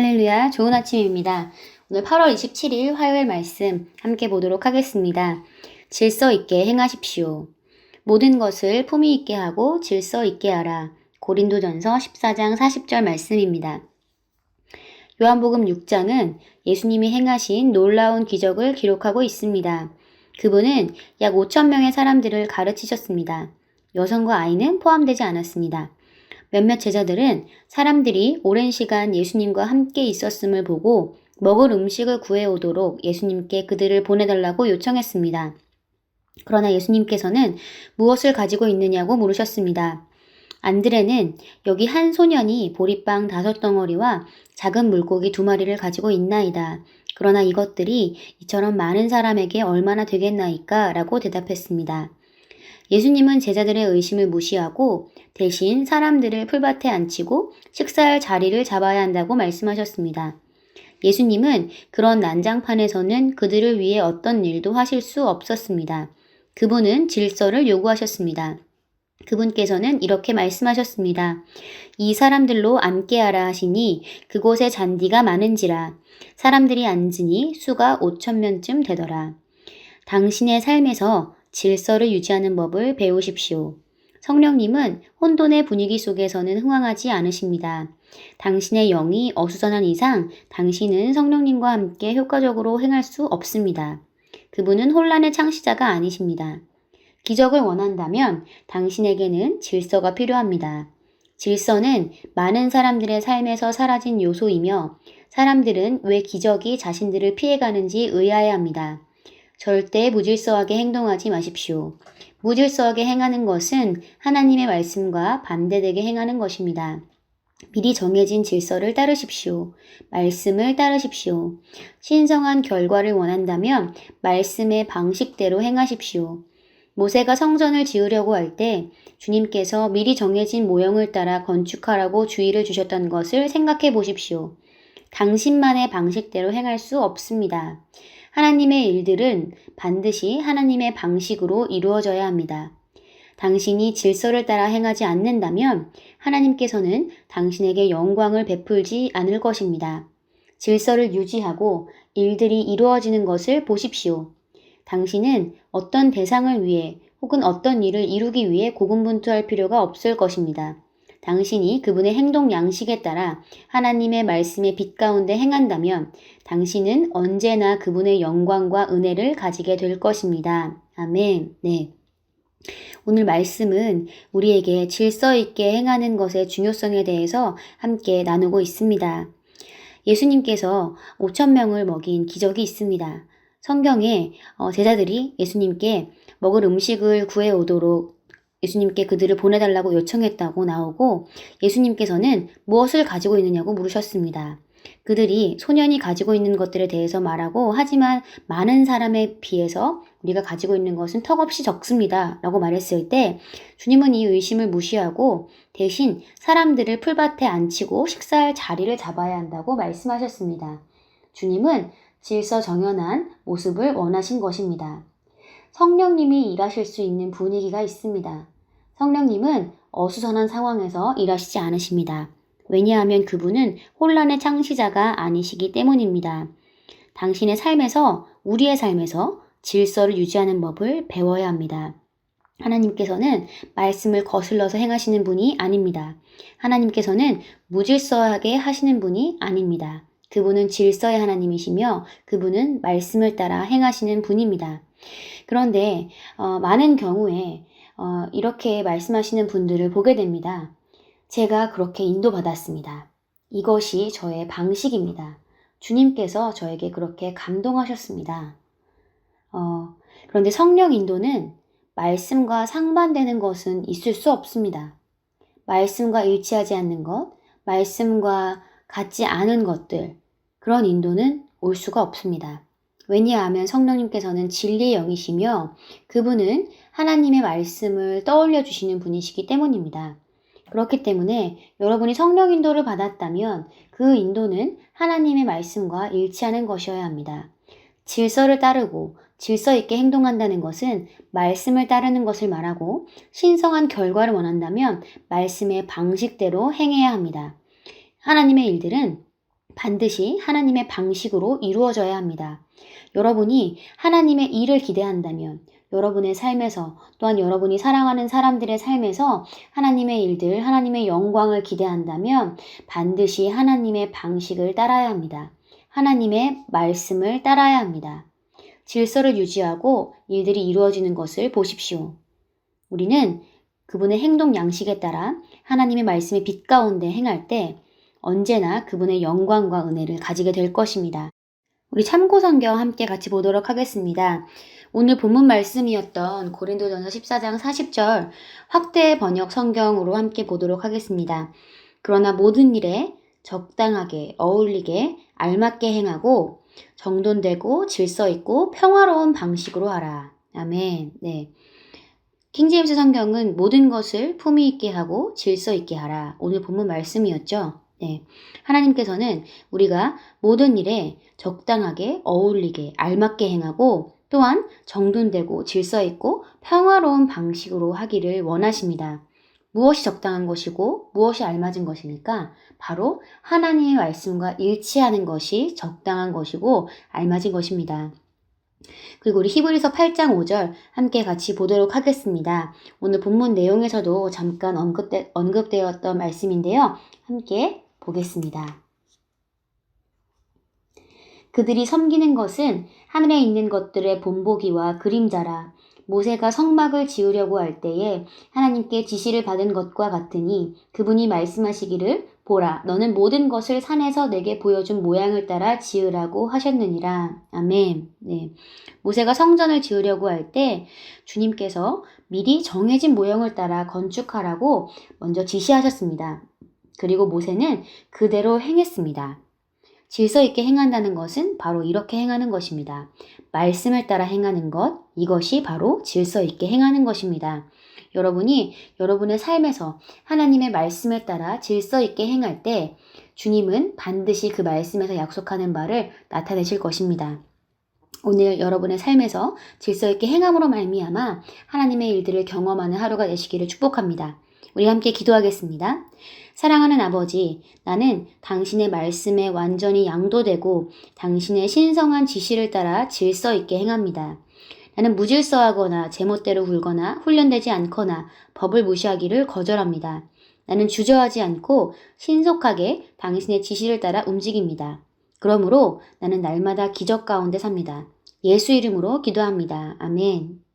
할렐루야, 좋은 아침입니다. 오늘 8월 27일 화요일 말씀 함께 보도록 하겠습니다. 질서 있게 행하십시오. 모든 것을 품위 있게 하고 질서 있게 하라. 고린도전서 14장 40절 말씀입니다. 요한복음 6장은 예수님이 행하신 놀라운 기적을 기록하고 있습니다. 그분은 약 5천 명의 사람들을 가르치셨습니다. 여성과 아이는 포함되지 않았습니다. 몇몇 제자들은 사람들이 오랜 시간 예수님과 함께 있었음을 보고 먹을 음식을 구해오도록 예수님께 그들을 보내달라고 요청했습니다. 그러나 예수님께서는 무엇을 가지고 있느냐고 물으셨습니다. 안드레는 여기 한 소년이 보리빵 다섯 덩어리와 작은 물고기 두 마리를 가지고 있나이다. 그러나 이것들이 이처럼 많은 사람에게 얼마나 되겠나이까? 라고 대답했습니다. 예수님은 제자들의 의심을 무시하고 대신 사람들을 풀밭에 앉히고 식사할 자리를 잡아야 한다고 말씀하셨습니다. 예수님은 그런 난장판에서는 그들을 위해 어떤 일도 하실 수 없었습니다. 그분은 질서를 요구하셨습니다. 그분께서는 이렇게 말씀하셨습니다. 이 사람들로 앉게 하라 하시니 그곳에 잔디가 많은지라 사람들이 앉으니 수가 오천 명쯤 되더라. 당신의 삶에서 질서를 유지하는 법을 배우십시오. 성령님은 혼돈의 분위기 속에서는 흥황하지 않으십니다. 당신의 영이 어수선한 이상 당신은 성령님과 함께 효과적으로 행할 수 없습니다. 그분은 혼란의 창시자가 아니십니다. 기적을 원한다면 당신에게는 질서가 필요합니다. 질서는 많은 사람들의 삶에서 사라진 요소이며 사람들은 왜 기적이 자신들을 피해가는지 의아해 합니다. 절대 무질서하게 행동하지 마십시오. 무질서하게 행하는 것은 하나님의 말씀과 반대되게 행하는 것입니다. 미리 정해진 질서를 따르십시오. 말씀을 따르십시오. 신성한 결과를 원한다면 말씀의 방식대로 행하십시오. 모세가 성전을 지으려고 할 때 주님께서 미리 정해진 모형을 따라 건축하라고 주의를 주셨던 것을 생각해 보십시오. 당신만의 방식대로 행할 수 없습니다. 하나님의 일들은 반드시 하나님의 방식으로 이루어져야 합니다. 당신이 질서를 따라 행하지 않는다면 하나님께서는 당신에게 영광을 베풀지 않을 것입니다. 질서를 유지하고 일들이 이루어지는 것을 보십시오. 당신은 어떤 대상을 위해 혹은 어떤 일을 이루기 위해 고군분투할 필요가 없을 것입니다. 당신이 그분의 행동 양식에 따라 하나님의 말씀의 빛 가운데 행한다면 당신은 언제나 그분의 영광과 은혜를 가지게 될 것입니다. 아멘. 네. 오늘 말씀은 우리에게 질서 있게 행하는 것의 중요성에 대해서 함께 나누고 있습니다. 예수님께서 5천 명을 먹인 기적이 있습니다. 성경에 어, 제자들이 예수님께 먹을 음식을 구해 오도록 예수님께 그들을 보내달라고 요청했다고 나오고 예수님께서는 무엇을 가지고 있느냐고 물으셨습니다. 그들이 소년이 가지고 있는 것들에 대해서 말하고 하지만 많은 사람에 비해서 우리가 가지고 있는 것은 턱없이 적습니다. 라고 말했을 때 주님은 이 의심을 무시하고 대신 사람들을 풀밭에 앉히고 식사할 자리를 잡아야 한다고 말씀하셨습니다. 주님은 질서 정연한 모습을 원하신 것입니다. 성령님이 일하실 수 있는 분위기가 있습니다. 성령님은 어수선한 상황에서 일하시지 않으십니다. 왜냐하면 그분은 혼란의 창시자가 아니시기 때문입니다. 당신의 삶에서, 우리의 삶에서 질서를 유지하는 법을 배워야 합니다. 하나님께서는 말씀을 거슬러서 행하시는 분이 아닙니다. 하나님께서는 무질서하게 하시는 분이 아닙니다. 그분은 질서의 하나님이시며 그분은 말씀을 따라 행하시는 분입니다. 그런데 어, 많은 경우에 어, 이렇게 말씀하시는 분들을 보게 됩니다. 제가 그렇게 인도받았습니다. 이것이 저의 방식입니다. 주님께서 저에게 그렇게 감동하셨습니다. 어, 그런데 성령 인도는 말씀과 상반되는 것은 있을 수 없습니다. 말씀과 일치하지 않는 것, 말씀과 같지 않은 것들, 그런 인도는 올 수가 없습니다. 왜냐하면 성령님께서는 진리의 영이시며 그분은 하나님의 말씀을 떠올려 주시는 분이시기 때문입니다. 그렇기 때문에 여러분이 성령 인도를 받았다면 그 인도는 하나님의 말씀과 일치하는 것이어야 합니다. 질서를 따르고 질서 있게 행동한다는 것은 말씀을 따르는 것을 말하고 신성한 결과를 원한다면 말씀의 방식대로 행해야 합니다. 하나님의 일들은 반드시 하나님의 방식으로 이루어져야 합니다. 여러분이 하나님의 일을 기대한다면 여러분의 삶에서 또한 여러분이 사랑하는 사람들의 삶에서 하나님의 일들, 하나님의 영광을 기대한다면 반드시 하나님의 방식을 따라야 합니다. 하나님의 말씀을 따라야 합니다. 질서를 유지하고 일들이 이루어지는 것을 보십시오. 우리는 그분의 행동 양식에 따라 하나님의 말씀의 빛 가운데 행할 때 언제나 그분의 영광과 은혜를 가지게 될 것입니다. 우리 참고 성경 함께 같이 보도록 하겠습니다. 오늘 본문 말씀이었던 고린도전서 14장 40절 확대 번역 성경으로 함께 보도록 하겠습니다. 그러나 모든 일에 적당하게 어울리게 알맞게 행하고 정돈되고 질서 있고 평화로운 방식으로 하라. 아멘. 네. 킹제임스 성경은 모든 것을 품위 있게 하고 질서 있게 하라. 오늘 본문 말씀이었죠. 네. 하나님께서는 우리가 모든 일에 적당하게 어울리게 알맞게 행하고 또한 정돈되고 질서 있고 평화로운 방식으로 하기를 원하십니다. 무엇이 적당한 것이고 무엇이 알맞은 것입니까? 바로 하나님의 말씀과 일치하는 것이 적당한 것이고 알맞은 것입니다. 그리고 우리 히브리서 8장 5절 함께 같이 보도록 하겠습니다. 오늘 본문 내용에서도 잠깐 언급되, 언급되었던 말씀인데요. 함께 보겠습니다. 그들이 섬기는 것은 하늘에 있는 것들의 본보기와 그림자라. 모세가 성막을 지으려고 할 때에 하나님께 지시를 받은 것과 같으니 그분이 말씀하시기를 보라 너는 모든 것을 산에서 내게 보여준 모양을 따라 지으라고 하셨느니라. 아멘. 네. 모세가 성전을 지으려고 할 때 주님께서 미리 정해진 모형을 따라 건축하라고 먼저 지시하셨습니다. 그리고 모세는 그대로 행했습니다. 질서 있게 행한다는 것은 바로 이렇게 행하는 것입니다. 말씀을 따라 행하는 것, 이것이 바로 질서 있게 행하는 것입니다. 여러분이 여러분의 삶에서 하나님의 말씀을 따라 질서 있게 행할 때 주님은 반드시 그 말씀에서 약속하는 바를 나타내실 것입니다. 오늘 여러분의 삶에서 질서 있게 행함으로 말미암아 하나님의 일들을 경험하는 하루가 되시기를 축복합니다. 우리 함께 기도하겠습니다. 사랑하는 아버지, 나는 당신의 말씀에 완전히 양도되고 당신의 신성한 지시를 따라 질서 있게 행합니다. 나는 무질서하거나 제멋대로 굴거나 훈련되지 않거나 법을 무시하기를 거절합니다. 나는 주저하지 않고 신속하게 당신의 지시를 따라 움직입니다. 그러므로 나는 날마다 기적 가운데 삽니다. 예수 이름으로 기도합니다. 아멘.